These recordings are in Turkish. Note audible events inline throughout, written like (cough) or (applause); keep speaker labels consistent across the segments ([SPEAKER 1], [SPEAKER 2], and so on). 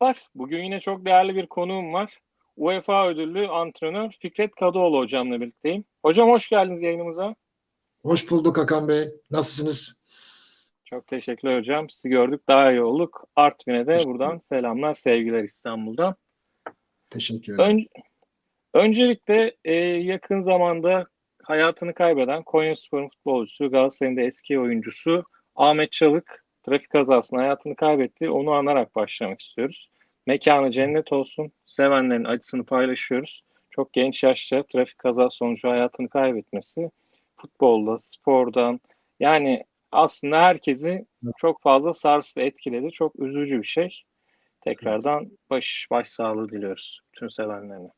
[SPEAKER 1] Merhabalar. Bugün yine çok değerli bir konuğum var. UEFA ödüllü antrenör Fikret Kadıoğlu hocamla birlikteyim. Hocam hoş geldiniz yayınımıza.
[SPEAKER 2] Hoş bulduk Hakan Bey. Nasılsınız?
[SPEAKER 1] Çok teşekkürler hocam. Sizi gördük daha iyi olduk. Artvin'e de buradan selamlar, sevgiler İstanbul'dan.
[SPEAKER 2] Teşekkür ederim.
[SPEAKER 1] Ön, öncelikle e, yakın zamanda hayatını kaybeden Konyaspor'un futbolcusu, Galatasaray'ın da eski oyuncusu Ahmet Çalık trafik kazasında hayatını kaybetti. Onu anarak başlamak istiyoruz. Mekanı cennet olsun. Sevenlerin acısını paylaşıyoruz. Çok genç yaşta trafik kazası sonucu hayatını kaybetmesi futbolda, spordan yani aslında herkesi çok fazla sarstı, etkiledi. Çok üzücü bir şey. Tekrardan baş, baş sağlığı diliyoruz bütün sevenlerine.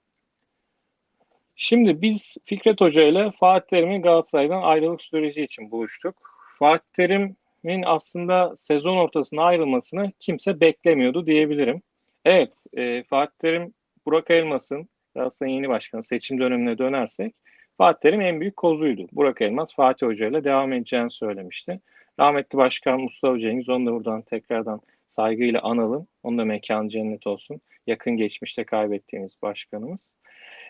[SPEAKER 1] Şimdi biz Fikret Hoca ile Fatih Terim'in Galatasaray'dan ayrılık süreci için buluştuk. Fatih Terim'in aslında sezon ortasında ayrılmasını kimse beklemiyordu diyebilirim. Evet, e, Fatih Terim, Burak Elmas'ın Galatasaray'ın yeni başkanı seçim dönemine dönersek Fatih Terim en büyük kozuydu. Burak Elmas Fatih Hoca ile devam edeceğini söylemişti. Rahmetli Başkan Mustafa Cengiz onu da buradan tekrardan saygıyla analım. Onun da mekan cennet olsun. Yakın geçmişte kaybettiğimiz başkanımız.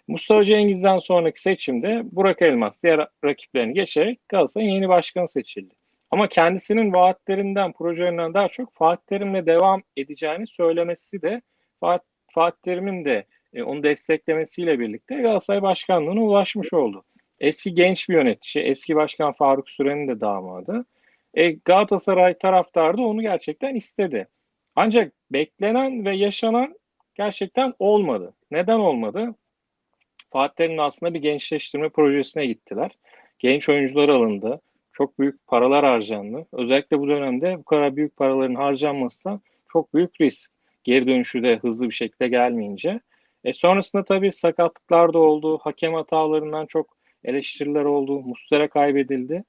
[SPEAKER 1] Mustafa Cengiz'den sonraki seçimde Burak Elmas diğer rakiplerini geçerek Galatasaray'ın yeni başkanı seçildi. Ama kendisinin vaatlerinden, projelerinden daha çok Fatih Terim'le devam edeceğini söylemesi de Fatih, Fatih Terim'in de e, onu desteklemesiyle birlikte Galatasaray Başkanlığı'na ulaşmış oldu. Eski genç bir yönetici, eski başkan Faruk Süren'in de damadı. E, Galatasaray taraftarı da onu gerçekten istedi. Ancak beklenen ve yaşanan gerçekten olmadı. Neden olmadı? Fatih Terim'in aslında bir gençleştirme projesine gittiler. Genç oyuncular alındı. Çok büyük paralar harcandı. Özellikle bu dönemde bu kadar büyük paraların harcanması da çok büyük risk. Geri dönüşü de hızlı bir şekilde gelmeyince. E sonrasında tabii sakatlıklar da oldu. Hakem hatalarından çok eleştiriler oldu. Mustera kaybedildi.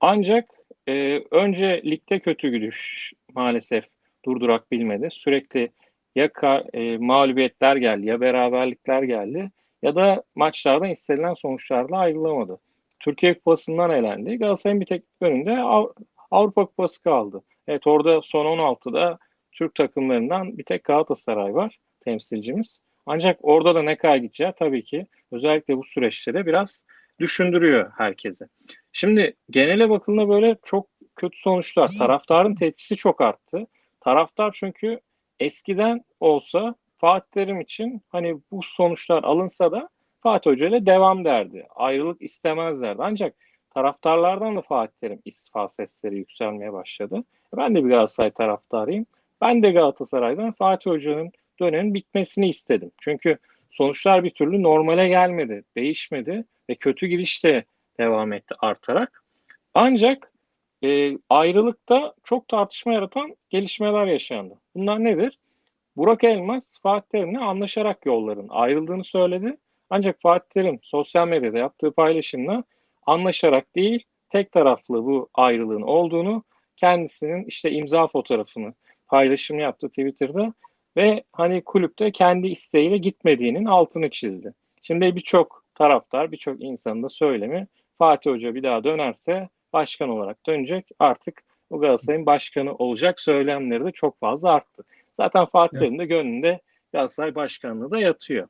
[SPEAKER 1] Ancak e, önce ligde kötü gidiş maalesef durdurak bilmedi. Sürekli ya e, mağlubiyetler geldi ya beraberlikler geldi ya da maçlardan istenilen sonuçlarla ayrılamadı. Türkiye Kupası'ndan elendi. Galatasaray'ın bir tek önünde Avrupa Kupası kaldı. Evet orada son 16'da Türk takımlarından bir tek Galatasaray var temsilcimiz. Ancak orada da ne kadar gideceği tabii ki özellikle bu süreçte de biraz düşündürüyor herkese. Şimdi genele bakıldığında böyle çok kötü sonuçlar. Taraftarın tepkisi çok arttı. Taraftar çünkü eskiden olsa Fatih Terim için hani bu sonuçlar alınsa da Fatih Hoca ile devam derdi. Ayrılık istemezlerdi. Ancak taraftarlardan da Fatih Terim istifa sesleri yükselmeye başladı. Ben de bir Galatasaray taraftarıyım. Ben de Galatasaray'dan Fatih Hoca'nın dönemin bitmesini istedim. Çünkü sonuçlar bir türlü normale gelmedi, değişmedi ve kötü gidiş de devam etti artarak. Ancak e, ayrılıkta çok tartışma yaratan gelişmeler yaşandı. Bunlar nedir? Burak Elmas Fatih Terim'le anlaşarak yolların ayrıldığını söyledi. Ancak Fatih Terim sosyal medyada yaptığı paylaşımla anlaşarak değil tek taraflı bu ayrılığın olduğunu kendisinin işte imza fotoğrafını paylaşım yaptı Twitter'da ve hani kulüpte kendi isteğiyle gitmediğinin altını çizdi. Şimdi birçok taraftar, birçok insanın da söylemi Fatih Hoca bir daha dönerse başkan olarak dönecek. Artık o Galatasaray'ın başkanı olacak söylemleri de çok fazla arttı. Zaten Fatih Terim'in de gönlünde Galatasaray başkanlığı da yatıyor.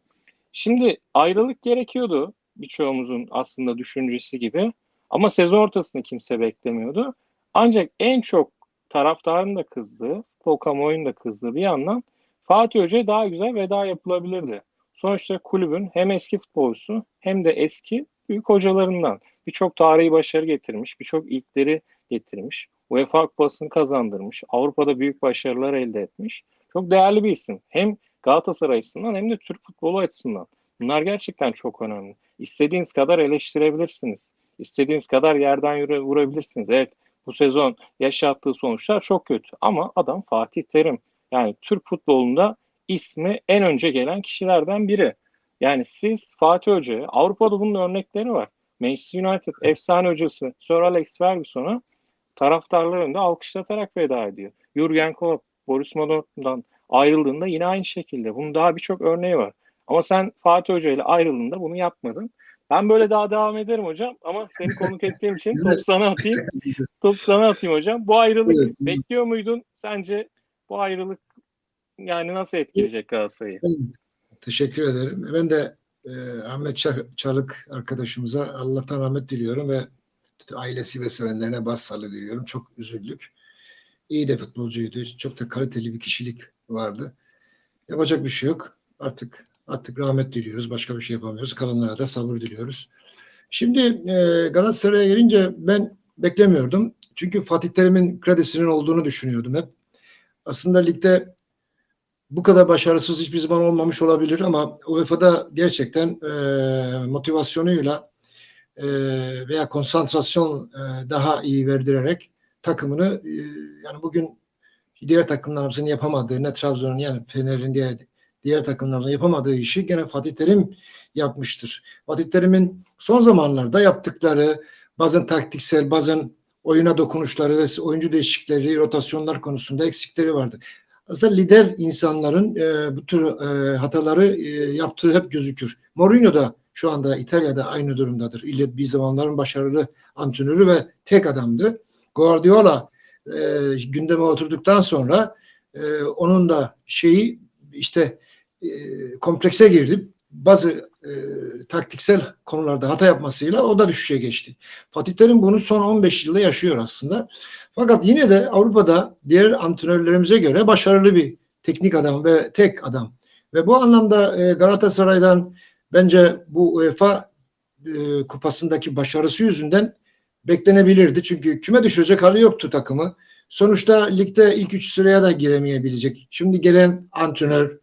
[SPEAKER 1] Şimdi ayrılık gerekiyordu birçoğumuzun aslında düşüncesi gibi. Ama sezon ortasını kimse beklemiyordu. Ancak en çok taraftarın da kızdığı, futbol kamuoyunun da kızdığı bir yandan Fatih Hoca'ya daha güzel veda yapılabilirdi. Sonuçta kulübün hem eski futbolcusu hem de eski büyük hocalarından birçok tarihi başarı getirmiş, birçok ilkleri getirmiş. UEFA Kupası'nı kazandırmış, Avrupa'da büyük başarılar elde etmiş. Çok değerli bir isim. Hem Galatasaray açısından hem de Türk futbolu açısından. Bunlar gerçekten çok önemli. İstediğiniz kadar eleştirebilirsiniz. İstediğiniz kadar yerden yürü, vurabilirsiniz. Evet bu sezon yaşattığı sonuçlar çok kötü. Ama adam Fatih Terim. Yani Türk futbolunda ismi en önce gelen kişilerden biri. Yani siz Fatih Hoca'ya, Avrupa'da bunun örnekleri var. Manchester United efsane hocası Sir Alex Ferguson'a taraftarların da alkışlatarak veda ediyor. Jurgen Klopp, Boris Dortmund'dan ayrıldığında yine aynı şekilde. Bunun daha birçok örneği var. Ama sen Fatih Hoca ile ayrıldığında bunu yapmadın. Ben böyle daha devam ederim hocam ama seni konuk ettiğim için top sana atayım. top sana atayım hocam. Bu ayrılık bekliyor muydun? Sence bu ayrılık yani nasıl etkileyecek Galatasaray'ı?
[SPEAKER 2] Teşekkür ederim. Ben de e, Ahmet Ça- Çalık arkadaşımıza Allah'tan rahmet diliyorum ve ailesi ve sevenlerine başsağlığı diliyorum. Çok üzüldük. İyi de futbolcuydu. Çok da kaliteli bir kişilik vardı. Yapacak bir şey yok. Artık artık rahmet diliyoruz. Başka bir şey yapamıyoruz. Kalanlara da sabır diliyoruz. Şimdi e, Galatasaray'a gelince ben beklemiyordum. Çünkü Fatih Terim'in kredisinin olduğunu düşünüyordum hep. Aslında ligde bu kadar başarısız hiçbir zaman olmamış olabilir ama UEFA'da gerçekten e, motivasyonuyla e, veya konsantrasyon e, daha iyi verdirerek takımını e, yani bugün diğer takımlarımızın yapamadığı ne Trabzon'un yani Fener'in diğer, diğer takımlarımızın yapamadığı işi gene Fatih Terim yapmıştır. Fatih Terim'in son zamanlarda yaptıkları bazen taktiksel bazen oyuna dokunuşları ve oyuncu değişiklikleri, rotasyonlar konusunda eksikleri vardı aslında lider insanların e, bu tür e, hataları e, yaptığı hep gözükür. Mourinho da şu anda İtalya'da aynı durumdadır. İlle bir zamanların başarılı antrenörü ve tek adamdı. Guardiola e, gündeme oturduktan sonra e, onun da şeyi işte e, komplekse girdi. Bazı e, taktiksel konularda hata yapmasıyla o da düşüşe geçti. Fatih Terim bunu son 15 yılda yaşıyor aslında. Fakat yine de Avrupa'da diğer antrenörlerimize göre başarılı bir teknik adam ve tek adam. Ve bu anlamda e, Galatasaray'dan bence bu UEFA e, kupasındaki başarısı yüzünden beklenebilirdi. Çünkü küme düşürecek hali yoktu takımı. Sonuçta ligde ilk üç sıraya da giremeyebilecek. Şimdi gelen antrenör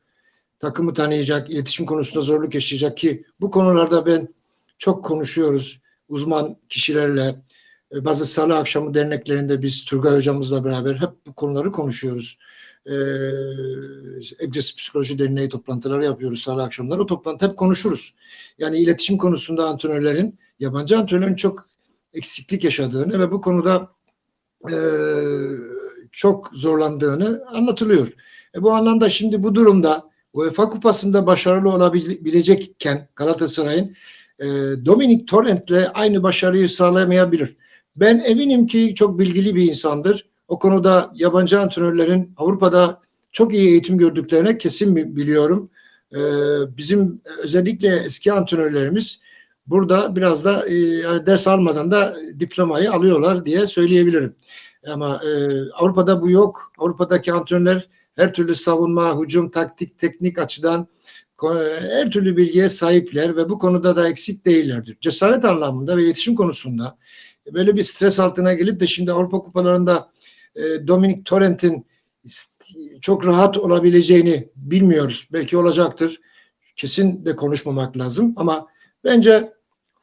[SPEAKER 2] takımı tanıyacak, iletişim konusunda zorluk yaşayacak ki bu konularda ben çok konuşuyoruz uzman kişilerle. E, bazı salı akşamı derneklerinde biz Turgay hocamızla beraber hep bu konuları konuşuyoruz. Ee, Egzersiz Psikoloji Derneği toplantıları yapıyoruz salı akşamları. O toplantı hep konuşuruz. Yani iletişim konusunda antrenörlerin, yabancı antrenörlerin çok eksiklik yaşadığını ve bu konuda e, çok zorlandığını anlatılıyor. E, bu anlamda şimdi bu durumda UEFA Kupası'nda başarılı olabilecekken Galatasaray'ın e, Dominic Torrent'le aynı başarıyı sağlayamayabilir. Ben eminim ki çok bilgili bir insandır. O konuda yabancı antrenörlerin Avrupa'da çok iyi eğitim gördüklerine kesin biliyorum. Ee, bizim özellikle eski antrenörlerimiz burada biraz da e, yani ders almadan da diplomayı alıyorlar diye söyleyebilirim. Ama e, Avrupa'da bu yok. Avrupa'daki antrenörler her türlü savunma, hücum, taktik, teknik açıdan her türlü bilgiye sahipler ve bu konuda da eksik değillerdir. Cesaret anlamında ve iletişim konusunda böyle bir stres altına gelip de şimdi Avrupa kupalarında e, Dominic Torrent'in çok rahat olabileceğini bilmiyoruz. Belki olacaktır. Kesin de konuşmamak lazım ama bence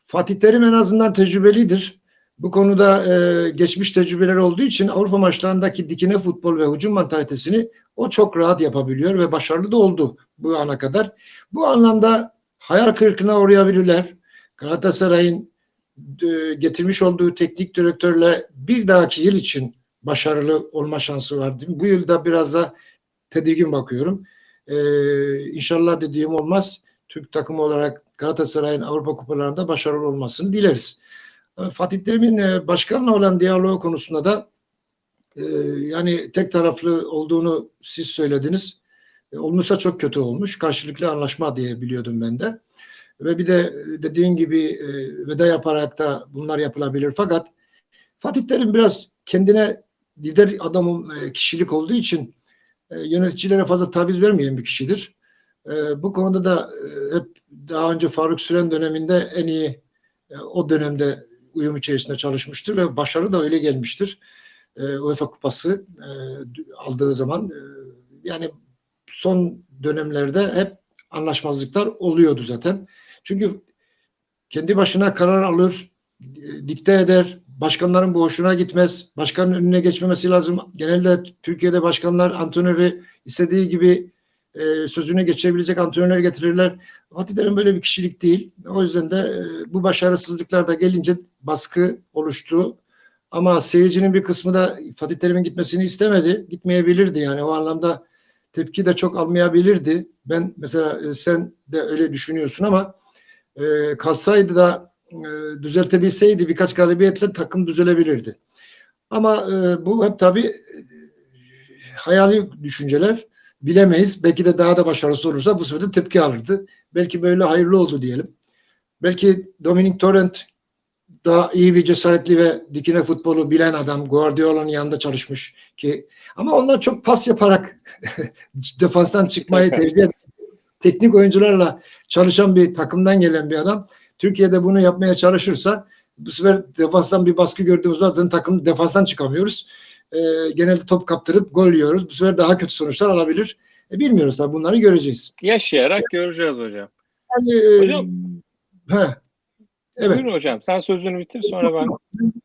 [SPEAKER 2] Fatih Terim en azından tecrübelidir. Bu konuda e, geçmiş tecrübeler olduğu için Avrupa maçlarındaki dikine futbol ve hücum mantalitesini o çok rahat yapabiliyor ve başarılı da oldu bu ana kadar. Bu anlamda hayal kırıklığına uğrayabilirler. Galatasaray'ın e, getirmiş olduğu teknik direktörle bir dahaki yıl için başarılı olma şansı var. Bu yılda biraz da tedirgin bakıyorum. Ee, inşallah dediğim olmaz. Türk takımı olarak Galatasaray'ın Avrupa kupalarında başarılı olmasını dileriz. Ee, Fatih Terim'in e, başkanla olan diyaloğu konusunda da e, yani tek taraflı olduğunu siz söylediniz. E, olmuşsa çok kötü olmuş. Karşılıklı anlaşma diye biliyordum ben de. Ve bir de dediğin gibi veda yaparak da bunlar yapılabilir. Fakat Fatih Terim biraz kendine lider adamın kişilik olduğu için yöneticilere fazla taviz vermeyen bir kişidir. E, bu konuda da e, hep daha önce Faruk Süren döneminde en iyi e, o dönemde uyum içerisinde çalışmıştır ve başarı da öyle gelmiştir. E, UEFA Kupası e, aldığı zaman yani son dönemlerde hep anlaşmazlıklar oluyordu zaten. Çünkü kendi başına karar alır, dikte eder, başkanların bu hoşuna gitmez, başkanın önüne geçmemesi lazım. Genelde Türkiye'de başkanlar antrenörü istediği gibi e, sözüne geçebilecek antrenörler getirirler. Fatih Terim böyle bir kişilik değil. O yüzden de e, bu başarısızlıklar da gelince baskı oluştu. Ama seyircinin bir kısmı da Fatih Terim'in gitmesini istemedi. Gitmeyebilirdi yani o anlamda tepki de çok almayabilirdi. Ben mesela e, sen de öyle düşünüyorsun ama e, kalsaydı da e, düzeltebilseydi birkaç galibiyetle takım düzelebilirdi. Ama e, bu hep tabii e, hayali düşünceler. Bilemeyiz. Belki de daha da başarısı olursa bu sefer de tepki alırdı. Belki böyle hayırlı oldu diyelim. Belki Dominic Torrent daha iyi bir cesaretli ve dikine futbolu bilen adam. Guardiola'nın yanında çalışmış ki ama onlar çok pas yaparak (laughs) defanstan çıkmayı (laughs) tercih eden teknik oyuncularla çalışan bir takımdan gelen bir adam. Türkiye'de bunu yapmaya çalışırsa bu sefer defanstan bir baskı gördüğümüz zaten takım defanstan çıkamıyoruz. E, genelde top kaptırıp gol yiyoruz. Bu sefer daha kötü sonuçlar alabilir. E, bilmiyoruz tabii bunları göreceğiz.
[SPEAKER 1] Yaşayarak göreceğiz hocam.
[SPEAKER 2] Yani, e,
[SPEAKER 1] Hocam.
[SPEAKER 2] he, evet.
[SPEAKER 1] Buyurun hocam sen sözünü bitir sonra ben.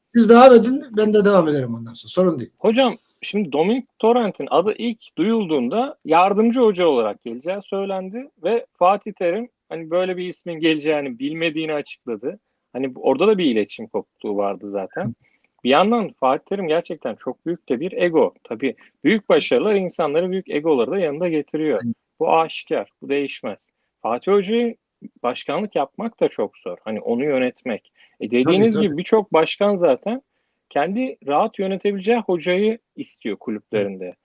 [SPEAKER 2] Siz devam edin ben de devam ederim ondan sonra. Sorun değil.
[SPEAKER 1] Hocam şimdi Dominic Torrent'in adı ilk duyulduğunda yardımcı hoca olarak geleceği söylendi ve Fatih Terim hani böyle bir ismin geleceğini bilmediğini açıkladı. Hani orada da bir iletişim kopukluğu vardı zaten. Bir yandan Fatih Terim gerçekten çok büyük de bir ego. Tabii büyük başarılar insanları büyük egoları da yanında getiriyor. Bu aşikar, bu değişmez. Fatih Hoca'yı başkanlık yapmak da çok zor. Hani onu yönetmek. E dediğiniz
[SPEAKER 2] Tabii,
[SPEAKER 1] gibi birçok başkan zaten kendi rahat yönetebileceği hocayı istiyor kulüplerinde.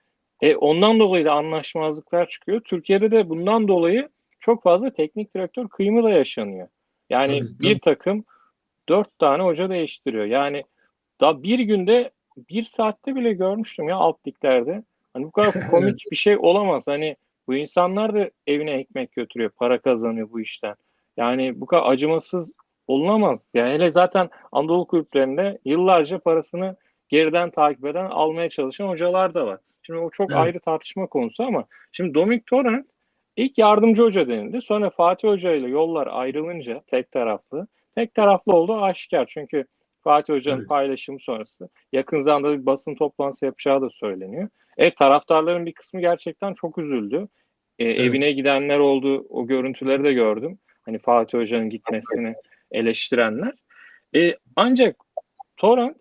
[SPEAKER 1] E ondan dolayı da anlaşmazlıklar çıkıyor. Türkiye'de de bundan dolayı çok fazla teknik direktör kıyımı da yaşanıyor. Yani
[SPEAKER 2] Tabii,
[SPEAKER 1] bir
[SPEAKER 2] tabii.
[SPEAKER 1] takım dört tane hoca değiştiriyor. Yani daha bir günde bir saatte bile görmüştüm ya alt liglerde. Hani bu kadar (laughs) komik bir şey olamaz. Hani bu insanlar da evine ekmek götürüyor, para kazanıyor bu işten. Yani bu kadar acımasız olunamaz. Yani hele zaten Anadolu kulüplerinde yıllarca parasını geriden takip eden, almaya çalışan hocalar da var. Şimdi o çok
[SPEAKER 2] Evet.
[SPEAKER 1] ayrı tartışma konusu ama şimdi Dominic Torrent ilk yardımcı hoca denildi. Sonra Fatih Hoca ile yollar ayrılınca tek taraflı, tek taraflı olduğu aşikar. Çünkü Fatih Hoca'nın
[SPEAKER 2] Evet.
[SPEAKER 1] paylaşımı sonrası yakın zamanda bir basın toplantısı yapacağı da söyleniyor. Evet taraftarların bir kısmı gerçekten çok üzüldü. E, Evine gidenler oldu. O görüntüleri de gördüm. Hani Fatih Hoca'nın gitmesini eleştirenler. E, ancak Torrent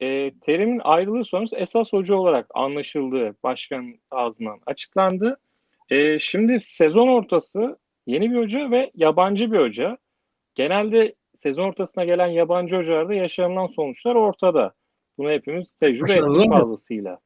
[SPEAKER 1] e, Terim'in ayrılığı sonrası esas hoca olarak anlaşıldığı başkan ağzından açıklandı. E, şimdi sezon ortası yeni bir hoca ve yabancı bir hoca. Genelde sezon ortasına gelen yabancı hocalarda yaşanılan sonuçlar ortada. Bunu hepimiz tecrübe ettik fazlasıyla.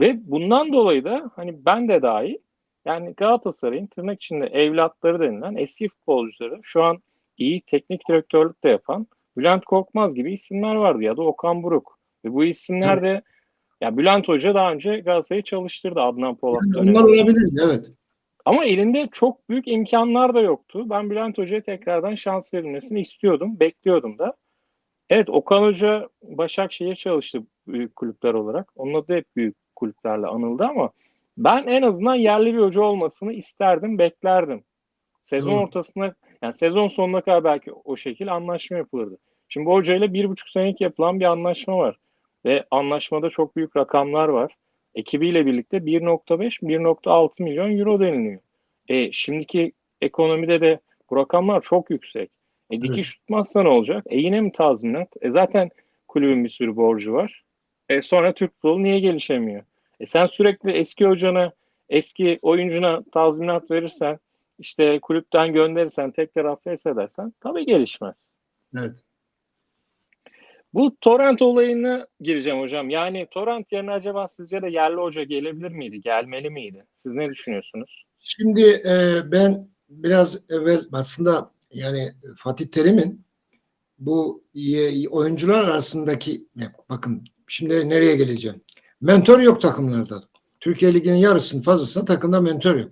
[SPEAKER 1] Ve bundan dolayı da hani ben de dahil yani Galatasaray'ın tırnak içinde evlatları denilen eski futbolcuları şu an iyi teknik direktörlük de yapan Bülent Korkmaz gibi isimler vardı ya da Okan Buruk. Ve bu isimler de ya Bülent Hoca daha önce Galatasaray'ı çalıştırdı Adnan Polat
[SPEAKER 2] Yani onlar olabilir evet.
[SPEAKER 1] Ama elinde çok büyük imkanlar da yoktu. Ben Bülent Hoca'ya tekrardan şans verilmesini istiyordum, bekliyordum da. Evet Okan Hoca Başakşehir çalıştı büyük kulüpler olarak. Onun adı hep büyük kulüplerle anıldı ama ben en azından yerli bir hoca olmasını isterdim, beklerdim. Sezon
[SPEAKER 2] Doğru.
[SPEAKER 1] ortasına, yani sezon sonuna kadar belki o şekil anlaşma yapılırdı. Şimdi bu hocayla bir buçuk senelik yapılan bir anlaşma var. Ve anlaşmada çok büyük rakamlar var. Ekibiyle birlikte 1.5-1.6 milyon euro deniliyor. E, şimdiki ekonomide de bu rakamlar çok yüksek. E, dikiş tutmazsa ne olacak? E yine mi tazminat? E zaten kulübün bir sürü borcu var. E sonra Türk futbolu niye gelişemiyor? E sen sürekli eski hocana, eski oyuncuna tazminat verirsen, işte kulüpten gönderirsen, tek taraflı edersen tabii gelişmez.
[SPEAKER 2] Evet.
[SPEAKER 1] Bu Torrent olayına gireceğim hocam. Yani Torrent yerine acaba sizce de yerli hoca gelebilir miydi? Gelmeli miydi? Siz ne düşünüyorsunuz?
[SPEAKER 2] Şimdi e, ben biraz evvel aslında yani Fatih Terim'in bu ye- oyuncular arasındaki bakın şimdi nereye geleceğim. Mentor yok takımlarda. Türkiye Ligi'nin yarısının fazlasında takımda mentor yok.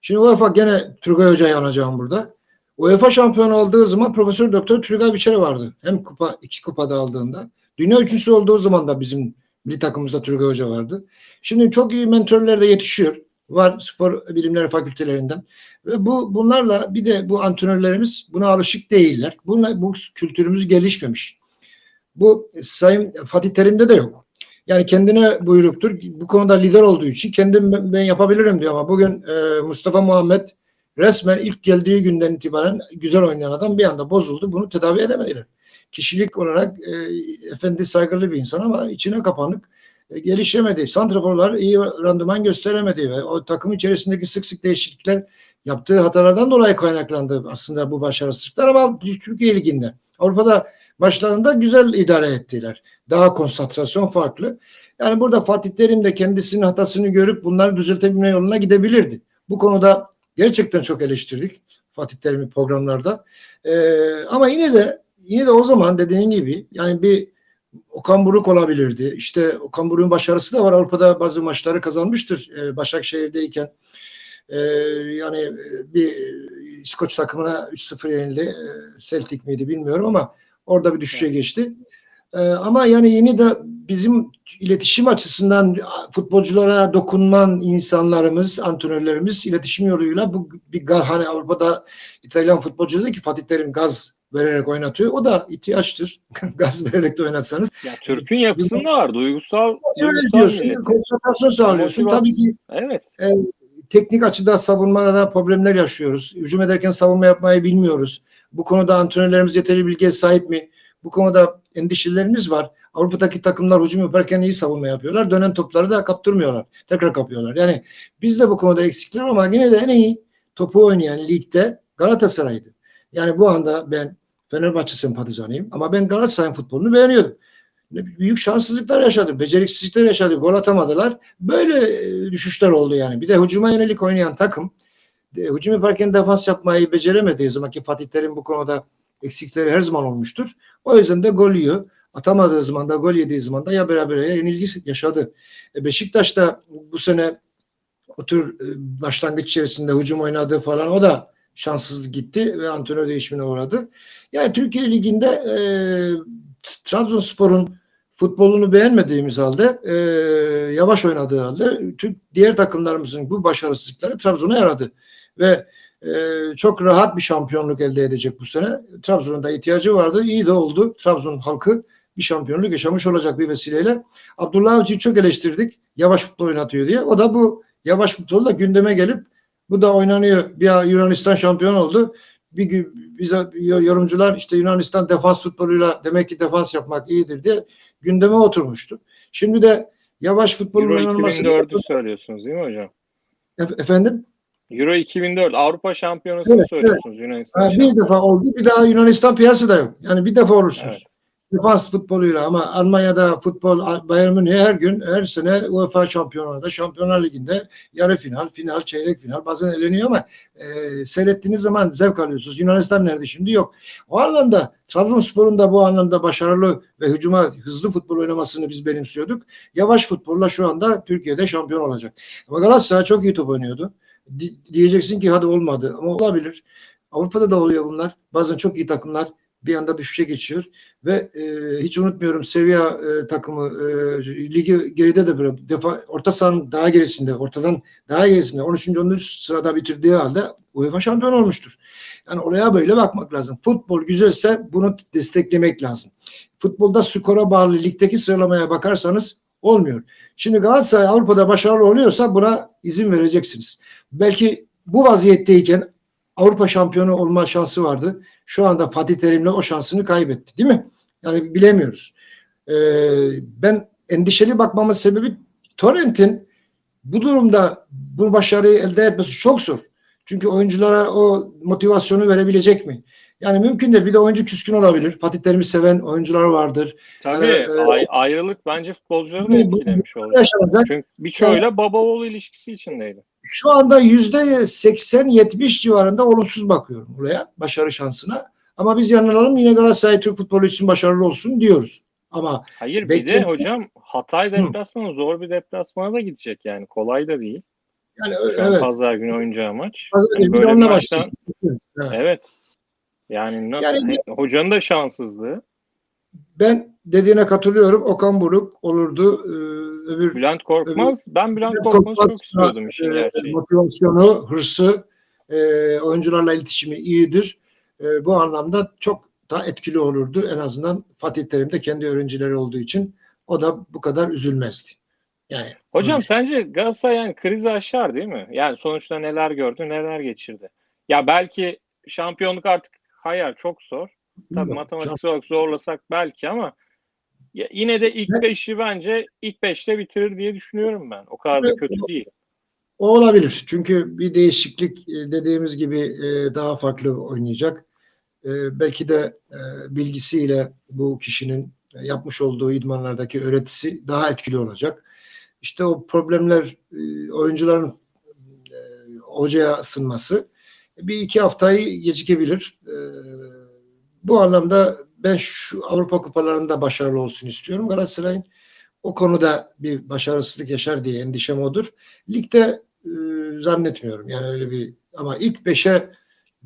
[SPEAKER 2] Şimdi UEFA gene Turgay Hoca'yı anacağım burada. UEFA şampiyonu olduğu zaman Profesör Doktor Turgay Biçeri vardı. Hem kupa iki kupada aldığında. Dünya üçüncüsü olduğu zaman da bizim milli takımımızda Turgay Hoca vardı. Şimdi çok iyi mentörler de yetişiyor. Var spor bilimleri fakültelerinden. Ve bu bunlarla bir de bu antrenörlerimiz buna alışık değiller. Bunlar, bu kültürümüz gelişmemiş. Bu Sayın Fatih Terim'de de yok. Yani kendine buyruktur. Bu konuda lider olduğu için kendim ben yapabilirim diyor ama bugün e, Mustafa Muhammed resmen ilk geldiği günden itibaren güzel oynayan adam bir anda bozuldu. Bunu tedavi edemediler. Kişilik olarak e, efendi saygılı bir insan ama içine kapanık e, gelişemedi. Santraforlar iyi randıman gösteremedi ve o takım içerisindeki sık sık değişiklikler yaptığı hatalardan dolayı kaynaklandı aslında bu başarısızlıklar ama Türkiye Ligi'nde. Avrupa'da maçlarında güzel idare ettiler. Daha konsantrasyon farklı. Yani burada Fatih Terim de kendisinin hatasını görüp bunları düzeltebilme yoluna gidebilirdi. Bu konuda gerçekten çok eleştirdik Fatih Terim'i programlarda. Ee, ama yine de yine de o zaman dediğin gibi yani bir Okan Buruk olabilirdi. İşte Okan Buruk'un başarısı da var. Avrupa'da bazı maçları kazanmıştır. Ee, Başakşehir'deyken ee, yani e, bir İskoç takımına 3-0 yenildi. Ee, Celtic miydi bilmiyorum ama orada bir düşüşe geçti. Ee, ama yani yine de bizim iletişim açısından futbolculara dokunman insanlarımız, antrenörlerimiz iletişim yoluyla bu bir gaz, hani Avrupa'da İtalyan futbolcu dedi ki Fatih Terim gaz vererek oynatıyor. O da ihtiyaçtır. (laughs) gaz vererek de oynatsanız.
[SPEAKER 1] Ya Türk'ün yapısında var. Duygusal,
[SPEAKER 2] Öyle diyorsun. Konsantrasyon sağlıyorsun.
[SPEAKER 1] Motivasyon.
[SPEAKER 2] Tabii ki
[SPEAKER 1] Evet.
[SPEAKER 2] teknik açıda savunmada problemler yaşıyoruz. Hücum ederken savunma yapmayı bilmiyoruz. Bu konuda antrenörlerimiz yeterli bilgiye sahip mi? Bu konuda endişelerimiz var. Avrupa'daki takımlar hücum yaparken iyi savunma yapıyorlar. Dönen topları da kaptırmıyorlar. Tekrar kapıyorlar. Yani biz de bu konuda eksikler ama yine de en iyi topu oynayan ligde Galatasaray'dı. Yani bu anda ben Fenerbahçe sempatizanıyım ama ben Galatasaray'ın futbolunu beğeniyordum. Büyük şanssızlıklar yaşadı, beceriksizlikler yaşadı, gol atamadılar. Böyle e, düşüşler oldu yani. Bir de hücuma yönelik oynayan takım hücum yaparken defans yapmayı beceremediği zaman ki Fatih Terim bu konuda eksikleri her zaman olmuştur. O yüzden de gol yiyor. Atamadığı zaman da gol yediği zaman da ya beraber ya yenilgi yaşadı. E Beşiktaş da bu sene o tür e, başlangıç içerisinde hücum oynadığı falan o da şanssız gitti ve antrenör değişimine uğradı. Yani Türkiye Ligi'nde e, Trabzonspor'un futbolunu beğenmediğimiz halde e, yavaş oynadığı halde Türk diğer takımlarımızın bu başarısızlıkları Trabzon'a yaradı ve e, çok rahat bir şampiyonluk elde edecek bu sene. Trabzon'un da ihtiyacı vardı. İyi de oldu. Trabzon halkı bir şampiyonluk yaşamış olacak bir vesileyle. Abdullah Avcı'yı çok eleştirdik. Yavaş futbol oynatıyor diye. O da bu yavaş futbolla gündeme gelip bu da oynanıyor. Bir Yunanistan şampiyon oldu. Bir bize yorumcular işte Yunanistan defans futboluyla demek ki defans yapmak iyidir diye gündeme oturmuştu. Şimdi de yavaş futbolun oynanması
[SPEAKER 1] 2004'ü söylüyorsunuz değil mi hocam?
[SPEAKER 2] E- efendim
[SPEAKER 1] Euro 2004 Avrupa Şampiyonası'nı
[SPEAKER 2] Evet,
[SPEAKER 1] söylüyorsunuz Yunanistan.
[SPEAKER 2] Ha, bir defa oldu. Bir daha Yunanistan piyasada yok. Yani bir defa olursunuz.
[SPEAKER 1] Evet.
[SPEAKER 2] Defans futboluyla ama Almanya'da futbol Bayern Münih her gün her sene UEFA şampiyonlarda, Şampiyonlar Ligi'nde yarı final, final, çeyrek final bazen eleniyor ama e, seyrettiğiniz zaman zevk alıyorsunuz. Yunanistan nerede şimdi? Yok. O anlamda Trabzonspor'un da bu anlamda başarılı ve hücuma hızlı futbol oynamasını biz benimsiyorduk. Yavaş futbolla şu anda Türkiye'de şampiyon olacak. Ama Galatasaray çok iyi top oynuyordu. Di- diyeceksin ki hadi olmadı ama olabilir. Avrupa'da da oluyor bunlar. Bazen çok iyi takımlar bir anda düşüşe geçiyor ve e, hiç unutmuyorum Sevilla e, takımı e, ligi geride de böyle defa orta sahanın daha gerisinde ortadan daha gerisinde 13. 14. sırada bitirdiği halde UEFA şampiyon olmuştur. Yani oraya böyle bakmak lazım. Futbol güzelse bunu desteklemek lazım. Futbolda skora bağlı ligdeki sıralamaya bakarsanız olmuyor. Şimdi Galatasaray Avrupa'da başarılı oluyorsa buna izin vereceksiniz. Belki bu vaziyetteyken Avrupa şampiyonu olma şansı vardı. Şu anda Fatih Terim'le o şansını kaybetti değil mi? Yani bilemiyoruz. Ee, ben endişeli bakmamın sebebi Torrent'in bu durumda bu başarıyı elde etmesi çok zor. Çünkü oyunculara o motivasyonu verebilecek mi? Yani mümkün değil. Bir de oyuncu küskün olabilir. Fatih Terim'i seven oyuncular vardır.
[SPEAKER 1] Tabii
[SPEAKER 2] Yani, e,
[SPEAKER 1] ay- ayrılık bence futbolcuları da etkilemiş olacak.
[SPEAKER 2] Yaşanacak.
[SPEAKER 1] Çünkü birçoğuyla baba oğul ilişkisi içindeydi.
[SPEAKER 2] Şu anda yüzde 80-70 civarında olumsuz bakıyorum buraya başarı şansına. Ama biz yanılalım yine Galatasaray Türk futbolu için başarılı olsun diyoruz. Ama
[SPEAKER 1] Hayır bir de
[SPEAKER 2] Beklenti-
[SPEAKER 1] hocam Hatay deplasmanı zor bir deplasmana da gidecek yani. Kolay da değil.
[SPEAKER 2] yani
[SPEAKER 1] an
[SPEAKER 2] evet.
[SPEAKER 1] pazar günü oynayacağı maç.
[SPEAKER 2] Pazar
[SPEAKER 1] Hani
[SPEAKER 2] günü bir onunla başlayacağız. Evet.
[SPEAKER 1] evet. Yani nasıl
[SPEAKER 2] Yani
[SPEAKER 1] hocanın da şanssızlığı.
[SPEAKER 2] Ben dediğine katılıyorum. Okan Buruk olurdu. Ee, öbür
[SPEAKER 1] Bülent Korkmaz. Ben Bülent
[SPEAKER 2] Bülent
[SPEAKER 1] Korkmaz'ı
[SPEAKER 2] Korkmaz,
[SPEAKER 1] çok istiyordum
[SPEAKER 2] e, motivasyonu, hırsı, e, oyuncularla iletişimi iyidir. E, bu anlamda çok daha etkili olurdu. En azından Fatih Terim de kendi öğrencileri olduğu için o da bu kadar üzülmezdi. Yani
[SPEAKER 1] Hocam
[SPEAKER 2] onu
[SPEAKER 1] sence Galatasaray yani krizi aşar değil mi? Yani sonuçta neler gördü, neler geçirdi. Ya belki şampiyonluk artık hayal çok zor. Tabii matematiksel olarak zorlasak belki ama ya yine de ilk
[SPEAKER 2] Ne?
[SPEAKER 1] beşi bence ilk beşte bitirir diye düşünüyorum ben. O kadar da kötü değil.
[SPEAKER 2] O olabilir. Çünkü bir değişiklik e, dediğimiz gibi e, daha farklı oynayacak. E, Belki de bilgisiyle bu kişinin yapmış olduğu idmanlardaki öğretisi daha etkili olacak. İşte o problemler oyuncuların hocaya ısınması bir iki haftayı gecikebilir. E, bu anlamda ben şu Avrupa kupalarında başarılı olsun istiyorum. Galatasaray'ın o konuda bir başarısızlık yaşar diye endişem odur. Ligde e, zannetmiyorum. Yani öyle bir ama ilk beşe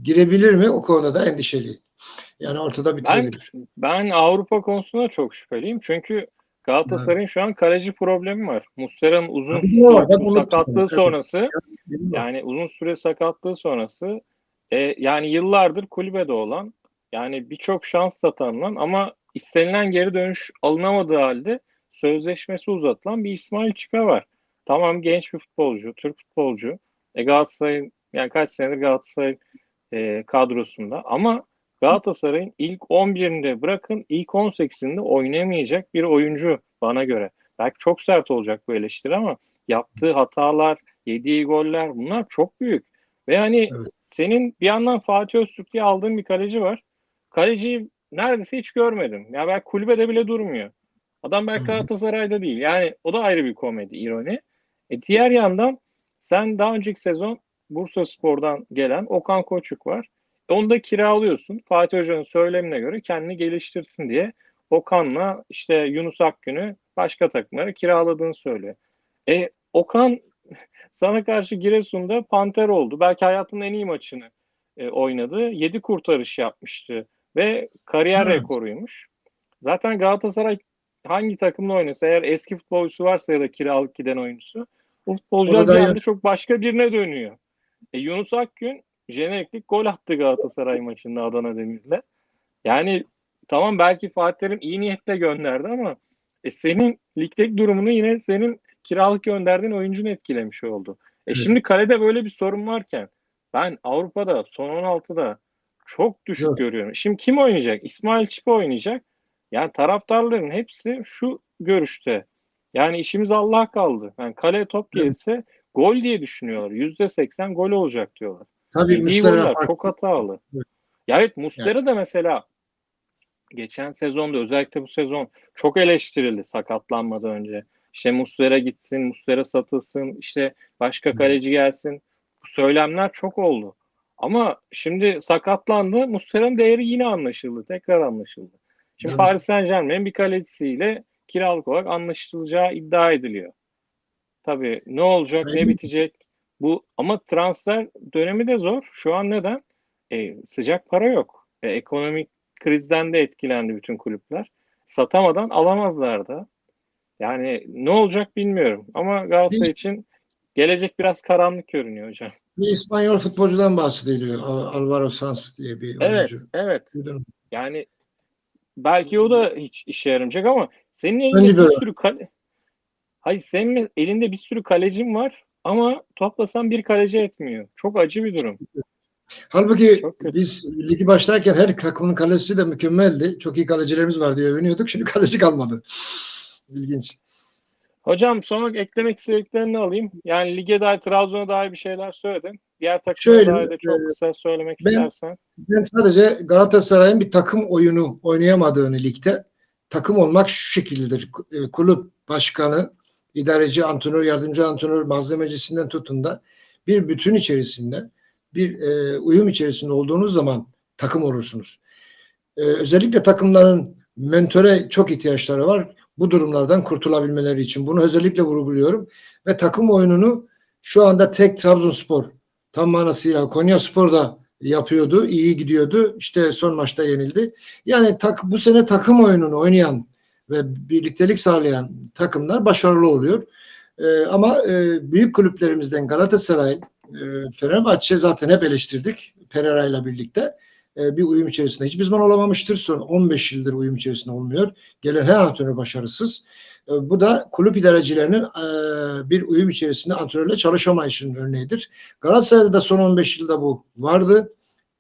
[SPEAKER 2] girebilir mi? O konuda da endişeli. Yani ortada bitirebilir.
[SPEAKER 1] Ben, ben Avrupa konusunda çok şüpheliyim. Çünkü Galatasaray'ın şu an kaleci problemi var. Muslera'nın uzun süre sakatlığı sonrası yani uzun süre sakatlığı sonrası e, yani yıllardır kulübede olan yani birçok şans da tanınan ama istenilen geri dönüş alınamadığı halde sözleşmesi uzatılan bir İsmail Çıka var. Tamam genç bir futbolcu, Türk futbolcu. E Galatasaray'ın yani kaç senedir Galatasaray e, kadrosunda ama Galatasaray'ın ilk 11'inde bırakın ilk 18'inde oynayamayacak bir oyuncu bana göre. Belki çok sert olacak bu eleştiri ama yaptığı hatalar, yediği goller bunlar çok büyük. Ve hani evet. senin bir yandan Fatih Öztürk diye aldığın bir kaleci var. Kaleciyi neredeyse hiç görmedim. Ya belki kulübede bile durmuyor. Adam belki Galatasaray'da değil. Yani o da ayrı bir komedi, ironi. E diğer yandan sen daha önceki sezon Bursa Spor'dan gelen Okan Koçuk var. E onu da kiralıyorsun. Fatih Hoca'nın söylemine göre kendini geliştirsin diye Okan'la işte Yunus Akgün'ü başka takımlara kiraladığını söylüyor. E Okan (laughs) sana karşı Giresun'da panter oldu. Belki hayatının en iyi maçını e, oynadı. 7 kurtarış yapmıştı ve kariyer evet. rekoruymuş. Zaten Galatasaray hangi takımla oynasa eğer eski futbolcusu varsa ya da kiralık giden oyuncusu o anda çok başka birine dönüyor. E, Yunus Akgün jeneriklik gol attı Galatasaray maçında Adana Demir'le. Yani tamam belki Fatih Terim iyi niyetle gönderdi ama e, senin ligdeki durumunu yine senin kiralık gönderdiğin oyuncunu etkilemiş oldu. E şimdi kalede böyle bir sorun varken ben Avrupa'da son 16'da çok düşük evet. görüyorum. Şimdi kim oynayacak? İsmail Çipe oynayacak. Yani taraftarların hepsi şu görüşte. Yani işimiz Allah kaldı. Yani kale top gelirse gol diye düşünüyorlar. Yüzde seksen gol olacak diyorlar.
[SPEAKER 2] Tabii Muslera
[SPEAKER 1] çok hatalı. Evet. Ya evet Muslera yani. da mesela geçen sezonda özellikle bu sezon çok eleştirildi sakatlanmadan önce. İşte Muslera gitsin, Muslera satılsın, işte başka kaleci gelsin. Bu söylemler çok oldu. Ama şimdi sakatlandı. Muslera'nın değeri yine anlaşıldı. Tekrar anlaşıldı. Şimdi Paris Saint Germain bir kalecisiyle kiralık olarak anlaşılacağı iddia ediliyor. Tabii ne olacak, ne bitecek? Bu ama transfer dönemi de zor. Şu an neden? E, sıcak para yok. E, ekonomik krizden de etkilendi bütün kulüpler. Satamadan alamazlar da. Yani ne olacak bilmiyorum. Ama Galatasaray için gelecek biraz karanlık görünüyor hocam.
[SPEAKER 2] Bir İspanyol futbolcudan bahsediliyor. Alvaro Sanz diye bir oyuncu.
[SPEAKER 1] Evet, evet. Yani belki o da hiç işe yaramayacak ama senin elinde bir sürü kale... Hayır senin elinde bir sürü kalecin var ama toplasan bir kaleci etmiyor. Çok acı bir durum.
[SPEAKER 2] Halbuki biz ligi başlarken her takımın kalecisi de mükemmeldi. Çok iyi kalecilerimiz var diye övünüyorduk. Şimdi kaleci kalmadı. İlginç.
[SPEAKER 1] Hocam son eklemek istediklerini alayım. Yani lige dair Trabzon'a dair bir şeyler söyledin. Diğer takımlara dair de çok e, kısa söylemek ben, istersen.
[SPEAKER 2] Ben sadece Galatasaray'ın bir takım oyunu oynayamadığını ligde takım olmak şu şekildedir. E, kulüp başkanı, idareci, antrenör, yardımcı antrenör, malzemecisinden tutun da bir bütün içerisinde bir e, uyum içerisinde olduğunuz zaman takım olursunuz. E, özellikle takımların mentöre çok ihtiyaçları var. Bu durumlardan kurtulabilmeleri için. Bunu özellikle vurguluyorum. Ve takım oyununu şu anda tek Trabzonspor tam manasıyla Konya Spor da yapıyordu. iyi gidiyordu. İşte son maçta yenildi. Yani tak, bu sene takım oyununu oynayan ve birliktelik sağlayan takımlar başarılı oluyor. Ee, ama e, büyük kulüplerimizden Galatasaray, e, Fenerbahçe zaten hep eleştirdik Pereira ile birlikte. E, bir uyum içerisinde hiçbir zaman olamamıştır. Son 15 yıldır uyum içerisinde olmuyor. Gelen her antrenör başarısız. E, bu da kulüp idarecilerinin e, bir uyum içerisinde antrenörle çalışamayışının örneğidir. Galatasaray'da da son 15 yılda bu vardı.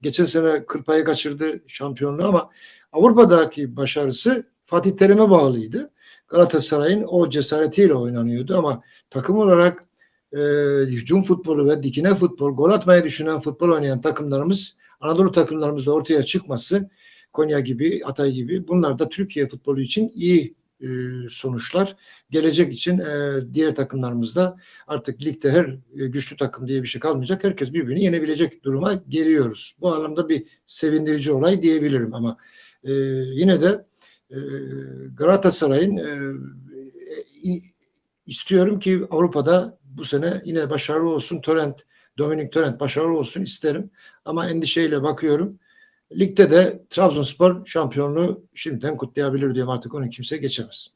[SPEAKER 2] Geçen sene kıl payı kaçırdı şampiyonluğu ama Avrupa'daki başarısı Fatih Terim'e bağlıydı. Galatasaray'ın o cesaretiyle oynanıyordu ama takım olarak e, hücum futbolu ve dikine futbol, gol atmayı düşünen futbol oynayan takımlarımız Anadolu takımlarımızda ortaya çıkması Konya gibi, Hatay gibi bunlar da Türkiye futbolu için iyi e, sonuçlar. Gelecek için e, diğer takımlarımızda artık ligde her e, güçlü takım diye bir şey kalmayacak. Herkes birbirini yenebilecek duruma geliyoruz. Bu anlamda bir sevindirici olay diyebilirim ama e, yine de e, Galatasaray'ın e, e, istiyorum ki Avrupa'da bu sene yine başarılı olsun. Torrent, Dominik Torrent başarılı olsun isterim. Ama endişeyle bakıyorum. Ligde de Trabzonspor şampiyonluğu şimdiden kutlayabilir diyorum. Artık onu kimse geçemez.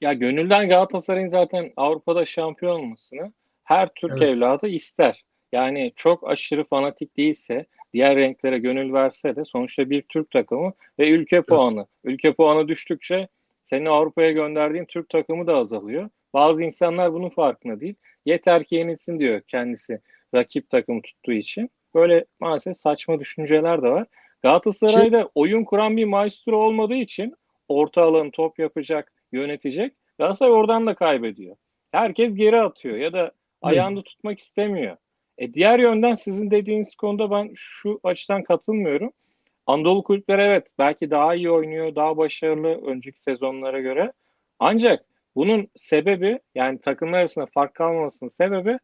[SPEAKER 1] Ya gönülden Galatasaray'ın zaten Avrupa'da şampiyon olmasını her Türk
[SPEAKER 2] Evet.
[SPEAKER 1] evladı ister. Yani çok aşırı fanatik değilse, diğer renklere gönül verse de sonuçta bir Türk takımı ve ülke puanı. Ülke puanı düştükçe senin Avrupa'ya gönderdiğin Türk takımı da azalıyor. Bazı insanlar bunun farkında değil. Yeter ki yenilsin diyor kendisi rakip takım tuttuğu için. Böyle maalesef saçma düşünceler de var. Galatasaray'da oyun kuran bir maestro olmadığı için orta alanı top yapacak, yönetecek. Galatasaray oradan da kaybediyor. Herkes geri atıyor ya da ayağında tutmak istemiyor. E diğer yönden sizin dediğiniz konuda ben şu açıdan katılmıyorum. Anadolu kulüpleri evet belki daha iyi oynuyor, daha başarılı önceki sezonlara göre. Ancak bunun sebebi yani takımlar arasında fark kalmamasının sebebi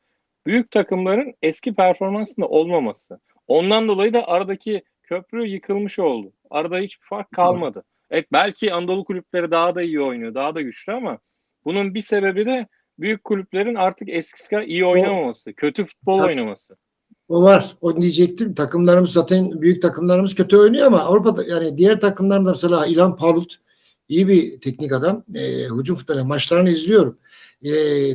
[SPEAKER 1] büyük takımların eski performansında olmaması. Ondan dolayı da aradaki köprü yıkılmış oldu. Arada hiçbir fark kalmadı. Evet belki Anadolu kulüpleri daha da iyi oynuyor, daha da güçlü ama bunun bir sebebi de büyük kulüplerin artık eskisi kadar iyi oynamaması, kötü futbol oynaması.
[SPEAKER 2] O var. O diyecektim. Takımlarımız zaten büyük takımlarımız kötü oynuyor ama Avrupa'da yani diğer takımlarda mesela İlhan Palut iyi bir teknik adam. E, hücum futbolu maçlarını izliyorum. E,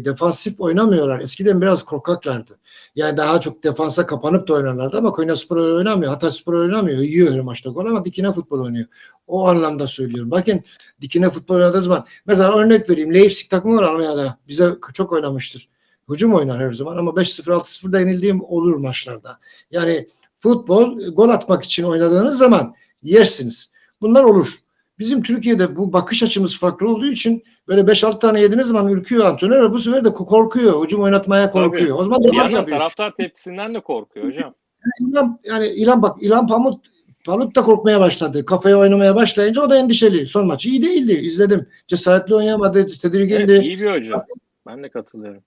[SPEAKER 2] defansif oynamıyorlar. Eskiden biraz korkaklardı. Yani daha çok defansa kapanıp da oynarlardı ama Konyaspor öyle oynamıyor. Hatayspor öyle oynamıyor. Yiyor öyle maçta gol ama dikine futbol oynuyor. O anlamda söylüyorum. Bakın dikine futbol oynadığı zaman mesela örnek vereyim. Leipzig takımı var Almanya'da. Bize çok oynamıştır. Hücum oynar her zaman ama 5-0 6-0'da yenildiğim olur maçlarda. Yani futbol gol atmak için oynadığınız zaman yersiniz. Bunlar olur. Bizim Türkiye'de bu bakış açımız farklı olduğu için böyle 5-6 tane yediğiniz zaman ürküyor antrenör ve bu sefer de korkuyor. Hücum oynatmaya korkuyor.
[SPEAKER 1] Tabii.
[SPEAKER 2] O zaman
[SPEAKER 1] yandan
[SPEAKER 2] yapıyor.
[SPEAKER 1] taraftar tepkisinden de korkuyor hocam.
[SPEAKER 2] İlhan, yani İlhan bak İlhan Pamuk Palut da korkmaya başladı. Kafaya oynamaya başlayınca o da endişeli. Son maçı iyi değildi. İzledim. Cesaretli oynayamadı. Tedirgindi.
[SPEAKER 1] Evet, iyi bir hoca. Ben de katılıyorum.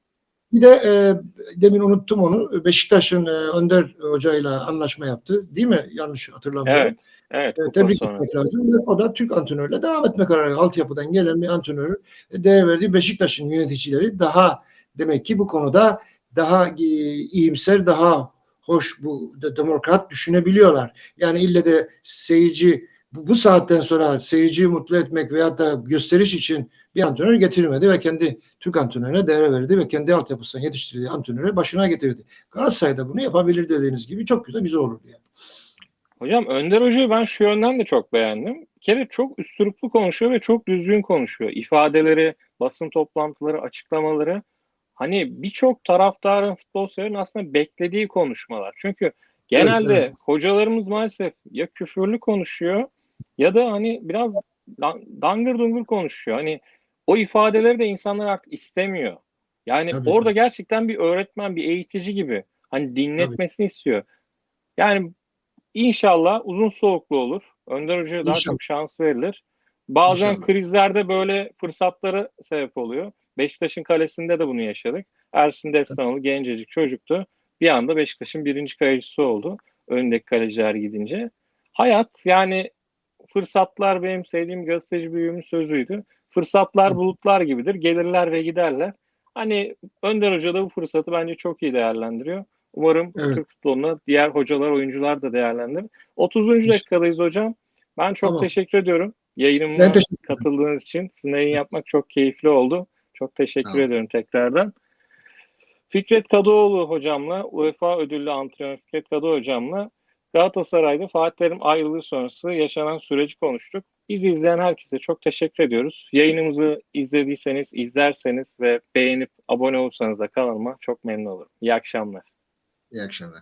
[SPEAKER 2] Bir de e, demin unuttum onu. Beşiktaş'ın e, Önder hocayla anlaşma yaptı. Değil mi? Yanlış hatırlamıyorum.
[SPEAKER 1] Evet. Evet.
[SPEAKER 2] E, tebrik etmek lazım. O da Türk antrenörle devam etme kararı. Altyapıdan gelen bir antrenörü değer verdiği Beşiktaş'ın yöneticileri daha demek ki bu konuda daha e, iyimser, daha hoş bu de- demokrat düşünebiliyorlar. Yani ille de seyirci bu, saatten sonra seyirciyi mutlu etmek veya da gösteriş için bir antrenör getirmedi ve kendi Türk antrenörüne değer verdi ve kendi altyapısından yetiştirdiği antrenörü başına getirdi. Galatasaray'da bunu yapabilir dediğiniz gibi çok güzel güzel olur yani.
[SPEAKER 1] Hocam Önder Hoca'yı ben şu yönden de çok beğendim. Bir kere çok üstüruplu konuşuyor ve çok düzgün konuşuyor. İfadeleri, basın toplantıları, açıklamaları hani birçok taraftarın, futbol severin aslında beklediği konuşmalar. Çünkü genelde
[SPEAKER 2] Evet, evet.
[SPEAKER 1] hocalarımız maalesef ya küfürlü konuşuyor ya da hani biraz dan- dangır dungur konuşuyor. Hani o ifadeleri de insanlar artık istemiyor. Yani
[SPEAKER 2] Tabii,
[SPEAKER 1] orada
[SPEAKER 2] tabii.
[SPEAKER 1] gerçekten bir öğretmen, bir eğitici gibi hani dinletmesini istiyor. Yani İnşallah uzun soluklu olur. Önder Hoca'ya daha çok şans verilir. Bazen
[SPEAKER 2] İnşallah.
[SPEAKER 1] krizlerde böyle fırsatlara sebep oluyor. Beşiktaş'ın kalesinde de bunu yaşadık. Ersin Destanoğlu gencecik çocuktu. Bir anda Beşiktaş'ın birinci kalecisi oldu. Öndeki kaleciler gidince. Hayat yani fırsatlar benim sevdiğim gazeteci büyüğümün sözüydü. Fırsatlar bulutlar gibidir. Gelirler ve giderler. Hani Önder Hoca da bu fırsatı bence çok iyi değerlendiriyor. Umarım
[SPEAKER 2] Evet.
[SPEAKER 1] Türk futbolunu diğer hocalar, oyuncular da değerlendirir. 30. dakikadayız hocam. Ben çok
[SPEAKER 2] Tamam.
[SPEAKER 1] teşekkür ediyorum. Yayınıma
[SPEAKER 2] Ben teşekkür ederim.
[SPEAKER 1] katıldığınız için. Sizin yayın yapmak çok keyifli oldu. Çok teşekkür ediyorum tekrardan. Fikret Kadıoğlu hocamla, UEFA ödüllü antrenör Fikret Kadıoğlu hocamla Galatasaray'da Fatih Terim ayrılığı sonrası yaşanan süreci konuştuk. Bizi izleyen herkese çok teşekkür ediyoruz. Yayınımızı izlediyseniz, izlerseniz ve beğenip abone olursanız da kanalıma çok memnun olurum. İyi akşamlar.
[SPEAKER 2] İyi akşamlar.